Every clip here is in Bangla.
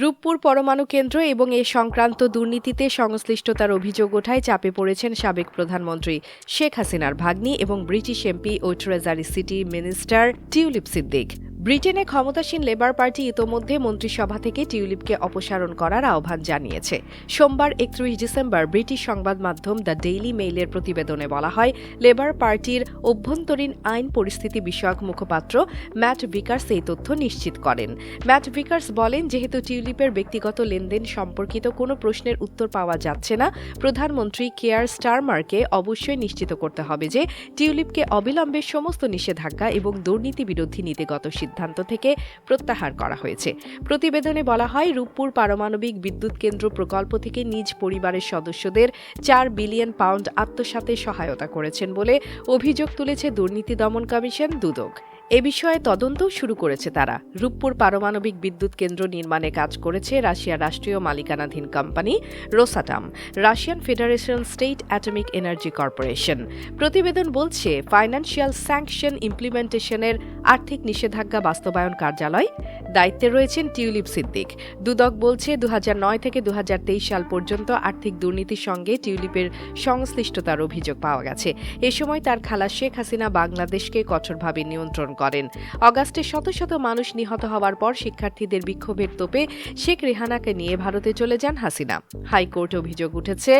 রূপপুর পরমাণু কেন্দ্র এবং এ সংক্রান্ত দুর্নীতিতে সংশ্লিষ্টতার অভিযোগ ওঠায় চাপে পড়েছেন সাবেক প্রধানমন্ত্রী শেখ হাসিনার ভাগ্নি এবং ব্রিটিশ এমপি ও treasury city minister Tulip Siddiq. ব্রিটেনে ক্ষমতাসীন লেবার পার্টি ইতোমধ্যে মন্ত্রিসভা থেকে টিউলিপকে অপসারণ করার আহ্বান জানিয়েছে। সোমবার একত্রিশ ডিসেম্বর ব্রিটিশ সংবাদ মাধ্যম দ্য ডেইলি মেইলের প্রতিবেদনে বলা হয়, লেবার পার্টির অভ্যন্তরীণ আইন পরিস্থিতি বিষয়ক মুখপাত্র ম্যাট ভিকার্স এই তথ্য নিশ্চিত করেন। ম্যাট ভিকার্স বলেন, যেহেতু টিউলিপের ব্যক্তিগত লেনদেন সম্পর্কিত কোনো প্রশ্নের উত্তর পাওয়া যাচ্ছে না, প্রধানমন্ত্রী কেয়ার স্টারমারকে অবশ্যই নিশ্চিত করতে হবে যে টিউলিপকে অবিলম্বে সমস্ত নিষেধাজ্ঞা এবং দুর্নীতি বিরোধী নীতিগত সিদ্ধান্ত থেকে প্রত্যাহার করা হয়েছে। প্রতিবেদনে বলা হয়, রূপপুর পারমাণবিক বিদ্যুৎ কেন্দ্র প্রকল্প থেকে নিজ পরিবারের সদস্যদের চার বিলিয়ন পাউন্ড আত্মসাতে সহায়তা করেছেন বলে অভিযোগ তুলেছে দুর্নীতি দমন কমিশন দুদক। এ বিষয়ে তদন্তও শুরু করেছে তারা। রূপপুর পারমাণবিক বিদ্যুৎ কেন্দ্র নির্মাণে কাজ করেছে রাশিয়ার রাষ্ট্রীয় মালিকানাধীন company Rosatom, Russian federation state atomic energy corporation. প্রতিবেদন বলছে, ফাইন্যান্সিয়াল স্যাংশন ইমপ্লিমেন্টেশনের আর্থিক নিষেধাজ্ঞা বাস্তবায়ন কার্যালয়, দায়িত্বে রয়েছেন টিউলিপ সিদ্দিক। দুদক বলছে দু হাজার নয় থেকে দুহাজার তেইশ সাল পর্যন্ত আর্থিক দুর্নীতির সঙ্গে টিউলিপের সংশ্লিষ্টতার অভিযোগ পাওয়া গেছে। এ সময় তার খালা শেখ হাসিনা বাংলাদেশকে কঠোরভাবে নিয়ন্ত্রণ করেন। অগাস্টে শত শত মানুষ নিহত হওয়ার পর শিক্ষার্থীদের বিক্ষোভের তোপে শেখ রেহানাকে নিয়ে ভারতে চলে যান হাসিনা। হাইকোর্টে অভিযোগ উঠেছে,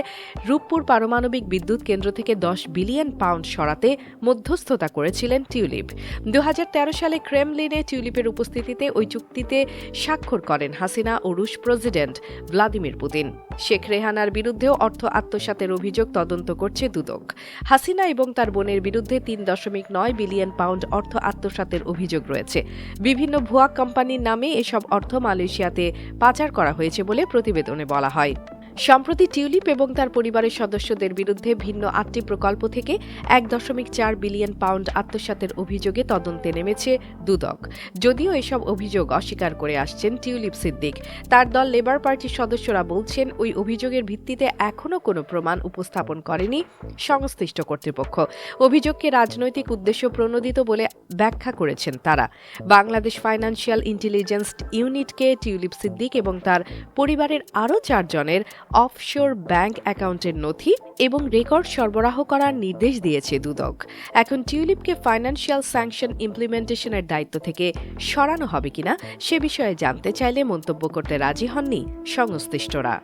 রূপপুর পারমাণবিক বিদ্যুৎ কেন্দ্র থেকে দশ বিলিয়ন পাউন্ড সরাতে মধ্যস্থতা করেছিলেন টিউলিপ। দু সালে ক্রেমলিনে টিউলিপের উপস্থিতিতে ওই চুক্তিতে স্বাক্ষর করেন হাসিনা ও রুশ প্রেসিডেন্ট ভ্লাদিমির পুতিন। শেখ রেহানার বিরুদ্ধেও অর্থ আত্মসাতের অভিযোগ তদন্ত করছে দুদক। হাসিনা এবং তার বোনের বিরুদ্ধে তিন দশমিক নয় বিলিয়ন পাউন্ড অর্থ আত্মসাতের অভিযোগ রয়েছে। বিভিন্ন ভুয়া কোম্পানির নামে এসব অর্থ মালয়েশিয়াতে পাচার করা হয়েছে বলে প্রতিবেদনে বলা হয়। সম্প্রতি টিউলিপ এবং তার পরিবারের সদস্যদের বিরুদ্ধে ভিন্ন আটটি প্রকল্প থেকে এক দশমিক চার বিলিয়ন পাউন্ড আত্মসাতের অভিযোগে তদন্তে নেমেছে দুদক। যদিও এসব অভিযোগ অস্বীকার করে আসছেন টিউলিপ সিদ্দিক। তার দল লেবার পার্টির সদস্যরা বলছেন, ওই অভিযোগের ভিত্তিতে এখনও কোনো প্রমাণ উপস্থাপন করেনি সংশ্লিষ্ট কর্তৃপক্ষ। অভিযোগকে রাজনৈতিক উদ্দেশ্য প্রণোদিত বলে ব্যাখ্যা করেছেন তারা। বাংলাদেশ ফাইন্যান্সিয়াল ইন্টেলিজেন্স ইউনিটকে টিউলিপ সিদ্দিক এবং তার পরিবারের আরও চারজনের অফশোর ব্যাংক অ্যাকাউন্টের নথি এবং রেকর্ড সরবরাহ করার নির্দেশ দিয়েছে দুদক। এখন টিউলিপকে ফাইন্যান্সিয়াল স্যাংশন ইমপ্লিমেন্টেশনের দায়িত্ব থেকে সরানো হবে কিনা সে বিষয়ে জানতে চাইলে মন্তব্য করতে রাজি হননি সংশ্লিষ্টরা।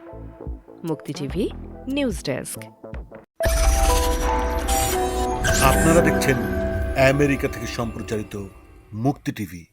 মুক্তি টিভি নিউজ ডেস্ক। আপনারা দেখছেন আমেরিকা থেকে সম্প্রচারিত মুক্তি টিভি